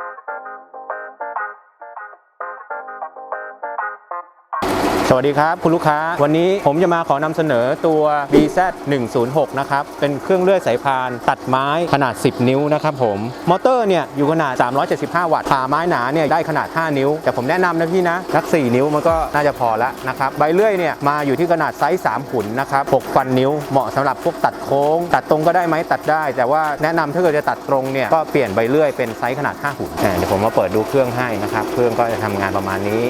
Música สวัสดีครับ คุณลูกค้าวันนี้ผมจะมาขอนำเสนอตัว BZ 106นะครับ เป็นเครื่องเลื่อยสายพานตัดไม้ขนาด 10 นิ้วนะครับผม มอเตอร์เนี่ยอยู่ขนาด 375 วัตต์ผ่าไม้หนาเนี่ยได้ขนาด 5 นิ้ว แต่ผมแนะนำนะพี่นะสัก 4 นิ้วมันก็น่าจะพอละนะครับ ใบเลื่อยเนี่ยมาอยู่ที่ขนาดไซส์ 3 ขุนนะครับ 6 ฟันนิ้ว เหมาะสำหรับพวกตัดโค้ง ตัดตรงก็ได้ไหมตัดได้ แต่ว่าแนะนำถ้าเกิดจะตัดตรงเนี่ยก็เปลี่ยนใบเลื่อยเป็นไซส์ขนาด 5 ขุนเดี๋ยวผมมาเปิดดูเครื่องให้นะครับเครื่องก็จะทำงานประมาณนี้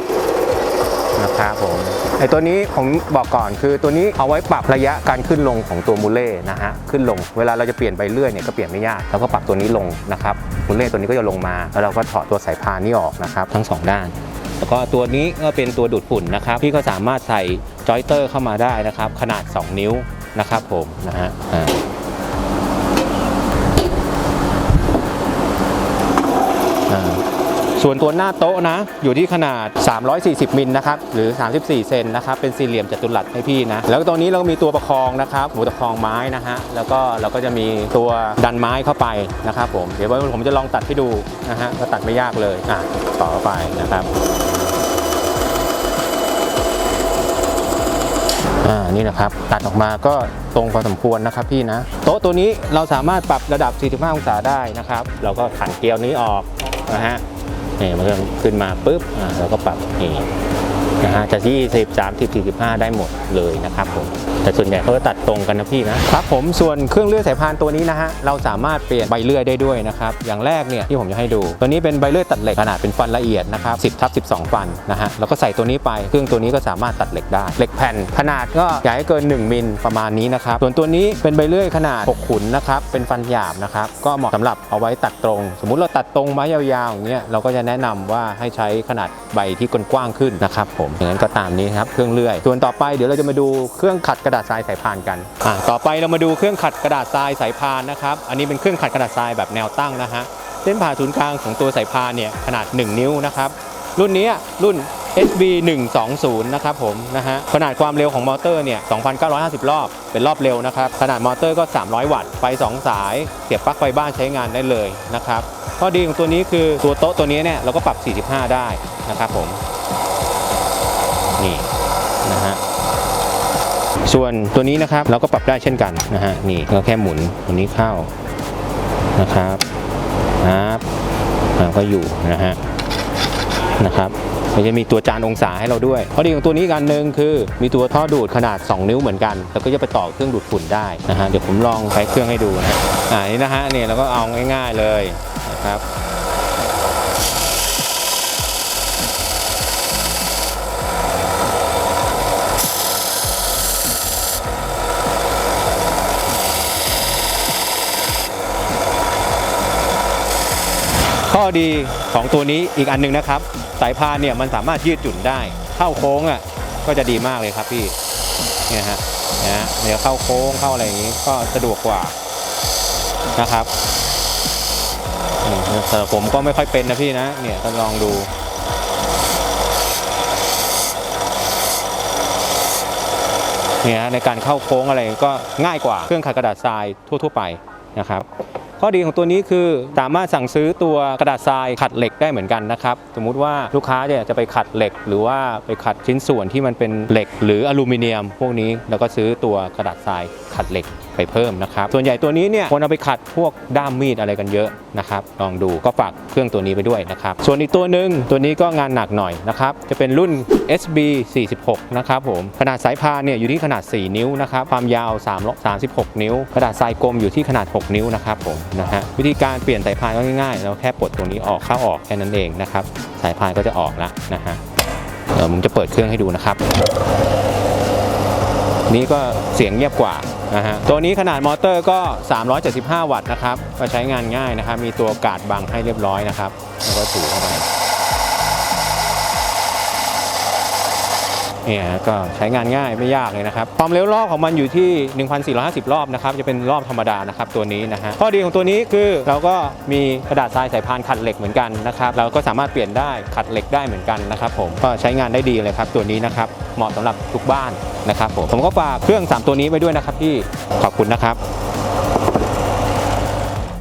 นะครับผมไอตัวนี้ผมบอกก่อนคือตัวนี้เอาไว้ปรับระยะการขึ้นลงของตัวมูเล่นะฮะขึ้นลงเวลาเราจะเปลี่ยนใบเลื่อยเนี่ยก็เปลี่ยนไม่ยากแล้วก็ปรับตัวนี้ลงนะครับมูเล่ตัวนี้ก็จะลงมา แล้วเราก็ถอดตัวสายพานนี้ออกนะครับทั้งสองด้าน แล้วก็ตัวนี้ก็เป็นตัวดูดฝุ่นนะครับพี่ก็สามารถใส่จอยเตอร์เข้ามาได้นะครับขนาด 2 นิ้วนะครับผมนะฮะอ่าอ่า ส่วนตัวหน้าโต๊ะนะ อยู่ที่ขนาด 340 มิลนะครับ หรือ 34 เซนนะครับ เป็นสี่เหลี่ยมจัตุรัสให้พี่นะ แล้วตัวนี้เรามีตัวประคองนะครับหมูตะคองไม้นะฮะ แล้วก็เราก็จะมีตัวดันไม้เข้าไปนะครับผม เดี๋ยวผมจะลองตัดให้ดูนะฮะก็ตัดไม่ยากเลย อะ ต่อไปนะครับอ่า นี่นะครับตัดออกมาก็ตรงพอสมควรนะครับพี่นะ โต๊ะตัวนี้เราสามารถปรับระดับ 45 องศาได้นะครับ เราก็ขันเกลียวนี้ออกนะฮะ นี่มันก็ขึ้นมาปุ๊บอ่าเราก็ปรับนี่นะฮะจะ20 30 45ได้หมดเลยนะครับผมแต่ส่วนใหญ่เขาจะตัดตรงกันนะพี่นะครับผมส่วนเครื่องเลื่อยสายพานตัวนี้นะฮะเราสามารถเปลี่ยนใบเลื่อยได้ด้วยนะครับอย่างแรกเนี่ยที่ผมจะให้ดู ตัวนี้เป็นใบเลื่อยตัดเหล็กขนาดเป็นฟันละเอียดนะครับ10ทับ12 ฟันนะฮะแล้วก็ใส่ตัวนี้ไปเครื่องตัวนี้ก็สามารถตัดเหล็กได้เหล็กแผ่น ขนาดก็ให้เกิน 1 มิลประมาณนี้นะครับส่วนตัวนี้เป็นใบเลื่อยขนาด 6 ขุนนะครับเป็นฟันหยาบนะครับก็เหมาะสำหรับเอาไว้ตัดตรง สมมุติเราตัดตรงไม้ยาวๆอย่างเงี้ยเราก็จะแนะนำว่าให้ใช้ขนาดใบที่กว้างขึ้นนะครับผมอย่างนั้นก็ตามนี้ครับเครื่องเลื่อยส่วนต่อไปเดี๋ยวเราจะมาดูเครื่องขัดกระดาษทรายสายพานกันต่อไปเรามาดูเครื่องขัดกระดาษทรายสายพานนะครับ อันนี้เป็นเครื่องขัดกระดาษทรายแบบแนวตั้งนะฮะเส้นผ่าศูนย์กลางของตัวสายพานเนี่ยขนาด 1 นิ้วนะครับรุ่นนี้รุ่น SB 120นะครับผมนะฮะขนาดความเร็วของมอเตอร์เนี่ย 2,950 รอบ เป็นรอบเร็วนะครับ ขนาดมอเตอร์ก็ 300 วัตต์ ไฟ 2 สาย เสียบปลั๊กไฟบ้านใช้งานได้เลยนะครับ ข้อดีของตัวนี้คือตัวโต๊ะตัวนี้เนี่ย เราก็ปรับ 45 ได้นะครับผม นี่นะฮะ ส่วนตัวนี้นะครับเราก็ปรับได้เช่นกันนะฮะนี่เราแค่หมุนตัวนี้เข้านะครับครับก็อยู่นะฮะนะครับมันจะมีตัวจานองศาให้เราด้วยข้อดีของตัวนี้กันหนึ่งคือมีตัวท่อดูดขนาด 2 นิ้วเหมือนกัน แล้วก็จะไปต่อเครื่องดูดฝุ่นได้นะฮะเดี๋ยวผมลองใช้เครื่องให้ดูนะอ่านี่นะฮะเนี่ยเราก็เอาง่าย ๆเลยนะครับ ข้อดีของตัวนี้อีกอันหนึงนะครับ สายพานเนี่ยมันสามารถยืดหยุ่นได้ เข้าโค้งอะก็จะดีมากเลยครับพี่เนี่ยฮะนะเดี๋ยวเข้าโค้งเข้าอะไรอย่างนี้ก็สะดวกกว่านะครับแต่ผมก็ไม่ค่อยเป็นนะพี่นะเนี่ยก็ลองดูเนี่ยฮะในการเข้าโค้งอะไรก็ง่ายกว่าเครื่องขัดกระดาษทรายทั่ว ๆ ไปนะครับ ข้อดีของตัวนี้คือสามารถสั่งซื้อตัวกระดาษทรายขัดเหล็กได้เหมือนกันนะครับ สมมุติว่าลูกค้าเนี่ยจะไปขัดเหล็ก หรือว่าไปขัดชิ้นส่วนที่มันเป็นเหล็ก หรืออลูมิเนียม พวกนี้แล้วก็ซื้อตัวกระดาษทรายขัดเหล็กไปเพิ่มนะครับ ส่วนใหญ่ตัวนี้เนี่ยคนเอาไปขัดพวกด้ามมีดอะไรกันเยอะนะครับ ลองดูก็ฝากเครื่องตัวนี้ไปด้วยนะครับ ส่วนอีกตัวหนึ่งตัวนี้ก็งานหนักหน่อยนะครับ จะเป็นรุ่น SB 46นะครับผม ขนาดสายพานเนี่ยอยู่ที่ขนาด 4 นิ้วนะครับ ความยาว3 36 นิ้ว กระดาษทรายกลมอยู่ที่ขนาด 6 นิ้วนะครับผมนะฮะ วิธีการเปลี่ยนสายพานก็ง่ายๆ เราแค่ปลดตรงนี้ออกเข้าออกแค่นั้นเองนะครับ สายพานก็จะออกแล้วนะฮะเดี๋ยวผมจะเปิดเครื่องให้ดูนะครับ นี่ก็เสียงเงียบกว่า นะฮะตัวนี้ขนาดมอเตอร์ก็ 375 วัตต์นะครับ ก็ใช้งานง่ายนะครับ มีตัวกาดบังให้เรียบร้อยนะครับ แล้วก็ถูเข้าไป เนี่ยก็ใช้งานง่ายไม่ยากเลยนะครับ ความเร็วรอบของมันอยู่ที่ 1,450 รอบนะครับ จะเป็นรอบธรรมดานะครับตัวนี้นะฮะข้อดีของตัวนี้คือเราก็มีกระดาษทรายสายพานขัดเหล็กเหมือนกันนะครับเราก็สามารถเปลี่ยนได้ขัดเหล็กได้เหมือนกันนะครับผมก็ใช้งานได้ดีเลยครับตัวนี้นะครับเหมาะสำหรับทุกบ้านนะครับผมผมก็ฝากเครื่อง 3 ตัวนี้ไว้ด้วยนะครับพี่ขอบคุณนะครับ